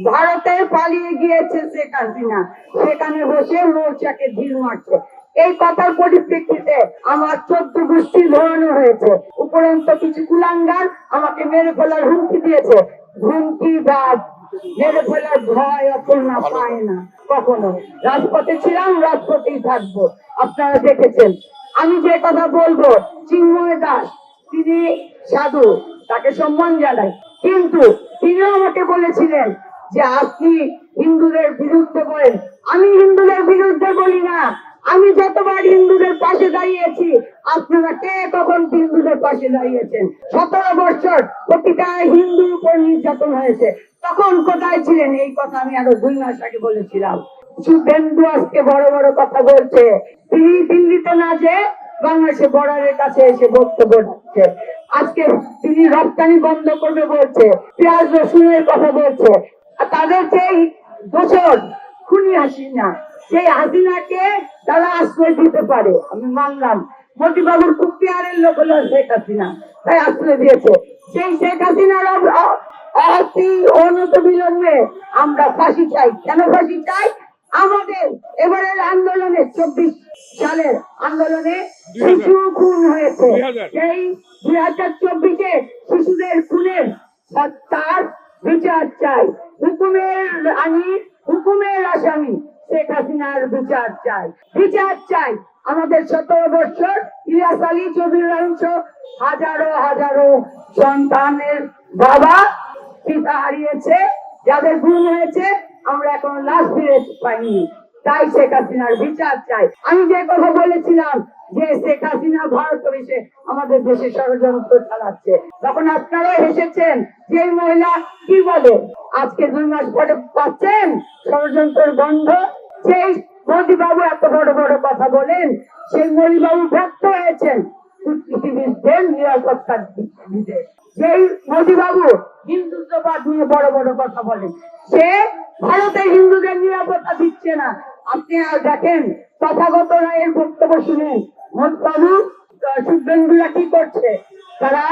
ভারতে পালিয়ে গিয়েছে শেখ হাসিনা। সেখানে বসে মৌচাকে ঢিল মারছে। এই কথার পরিপ্রেক্ষিতে আমার চোদ্দ গোষ্ঠী ধরানো হয়েছে। উপরন্ত কিছু কুলাঙ্গার আমাকে মেরে ফেলার হুমকি দিয়েছে। হুমকি বাদ। মেরে ফেলার ভয় অপর্ণা পায় না, কখনো। রাজপথে ছিলাম, রাজপথেই থাকব। আপনারা দেখেছেন। আমি যে কথা বলব, চিন্ময় দাস, তিনি সাধু, তাকে সম্মান জানাই। কিন্তু তিনিও আমাকে বলেছিলেন যে আপনি হিন্দুদের বিরুদ্ধে বলেন। আমি হিন্দুদের বিরুদ্ধে বলি না। আমি যতবার হিন্দুদের পাশে দাঁড়িয়েছি, আপনারা কে কখন হিন্দুদের পাশে দাঁড়িয়েছেন? সতেরো বছর প্রতিটা হিন্দুর উপর নির্যাতন হয়েছে। তখন কোথায় ছিলেন? এই কথা আমি আরও দুই মাস আগে বলেছিলাম। শুভেন্দু আজকে বড় বড় কথা বলছে। তিনি দিল্লিতে না যে বাংলাদেশে বর্ডারের কাছে এসে বক্তব্য দিচ্ছে। আজকে তিনি রপ্তানি বন্ধ করবে বলছে। পেঁয়াজ রসুনের কথা বলছে। আর তাদের যেই দোষর খুনি হাসিনা সেই হাসিনাকে তারা আশ্রয় দিতে পারে। আমি মানলাম মোদিবাবুর খুব পেয়ারের লোক হলো শেখ হাসিনা। তাই আশ্রয় দিয়েছে। সেই শেখ হাসিনার অব- অ- অতি অনত বিলম্বে আমরা ফাঁসি চাই। কেন ফাঁসি চাই? আমাদের এবারের আন্দোলনে চব্বিশ সালের আন্দোলনে শিশু খুন হয়েছে। সেই দুই হাজার চব্বিশে শিশুদের খুনের তার বিচার চাই। হুকুমের আমি হুকুমের আসামি। শেখ হাসিনার বিচার চাই। বিচার চাই। আমাদের সতেরো বছর ইলিয়াস আলী চৌধুরী হাজারো হাজারো সন্তানের বাবা পিতা হারিয়েছে, যাদের গুণ হয়েছে, আমরা এখন লাশ ফিরে পাইনি। তাই শেখ হাসিনার বিচার চাই। আমি যে কথা বলেছিলাম যে শেখ হাসিনা ভারত এসে আমাদের দেশে ষড়যন্ত্র চালাচ্ছে। তখন আপনারা এসেছেন যে মহিলা কি বলে? আজকে দুই মাস পরে পাচ্ছেন ষড়যন্ত্রের বন্ধ সেই মোদীবাবু এত বড় বড় কথা বলেন, সেই মোদীবাবু ব্যর্থ হয়েছেন। কূটনীতিবিদদের নিরাপত্তা দিতে। সেই মোদীবাবু হিন্দুত্ববাদ নিয়ে বড় বড় কথা বলেন, সে ভারতের হিন্দুদের নিরাপত্তা দিচ্ছে না আপনি আর দেখেন, তথাগত রায়ের বক্তব্য শুনেন শুভেন্দুরা কি করছে? তারা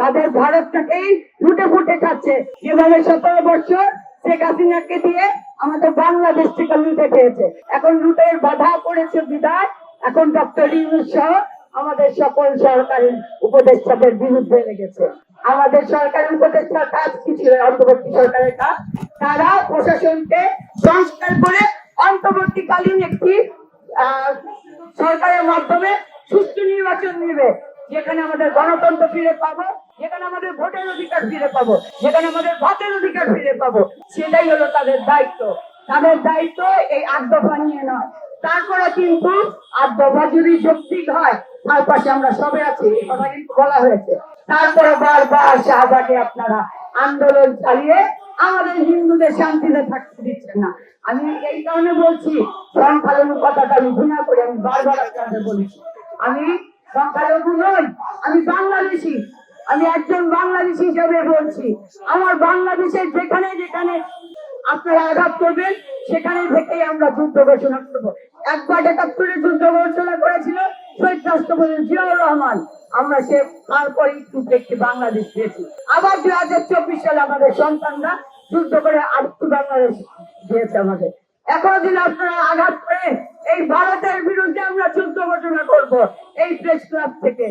তাদের ভারতটাকেই লুটে ফুটে খাচ্ছে। যেভাবে সতেরো বছর শেখ হাসিনাকে দিয়ে আমাদের বাংলাদেশ থেকে লুটে খেয়েছে। এখন লুটের বাধা পড়েছে বিদায় এখন ডক্টর ইউনুস সহ আমাদের সকল সরকারি উপদেষ্টাদের বিরুদ্ধে লেগেছে। আমাদের সরকারি উপদেষ্টার কাজ কি ছিল? অন্তর্বর্তী সরকারের কাজ। তারা প্রশাসনকে সংস্কার করে অন্তর্বর্তীকালীন একটি সরকারের মাধ্যমে সুষ্ঠু নির্বাচন নিবে। যেখানে আমাদের গণতন্ত্র ফিরে পাবো, যেখানে আমাদের ভোটের অধিকার ফিরে পাবো, যেখানে আমাদের ভাতের অধিকার ফিরে পাবো, সেটাই হলো তাদের দায়িত্ব। তাদের দায়িত্ব এই আট দফা নিয়ে নয়। তারপরে কিন্তু আট দফা যদি যৌক্তিক হয়, তার পাশে আমরা সবে আছি, এই কথা কিন্তু বলা হয়েছে। তারপরে বারবার শাহবাগে আপনারা আন্দোলন চালিয়ে আমাদের হিন্দুদের শান্তিতে থাকতে দিচ্ছেন না। আমি এই কারণে বলছি, সংখ্যালঘু কথাটা আমি আমি বারবার আপনাদের বলেছি। আমি সংখ্যালঘু নই, আমি বাংলাদেশি। আমি একজন বাংলাদেশি হিসেবে বলছি, আমার বাংলাদেশের যেখানে যেখানে আপনারা আঘাত করবেন, সেখানে থেকেই আমরা যুদ্ধ ঘোষণা করব। একবার একাত্তরে যুদ্ধ ঘোষণা করেছিল শহীদ রাষ্ট্রপতি জিয়াউর রহমান। আমরা সে তারপরে একটু দেখছি বাংলাদেশ পেয়েছি। আবার দুই হাজার চব্বিশ সালে আমাদের সন্তানরা যুদ্ধ করে আরেকটু বাংলাদেশ দিয়েছে আমাদের। এখনও দিন আপনারা আঘাত করে এই ভারতের বিরুদ্ধে আমরা যুদ্ধ ঘোষণা করব, এই প্রেস ক্লাব থেকে।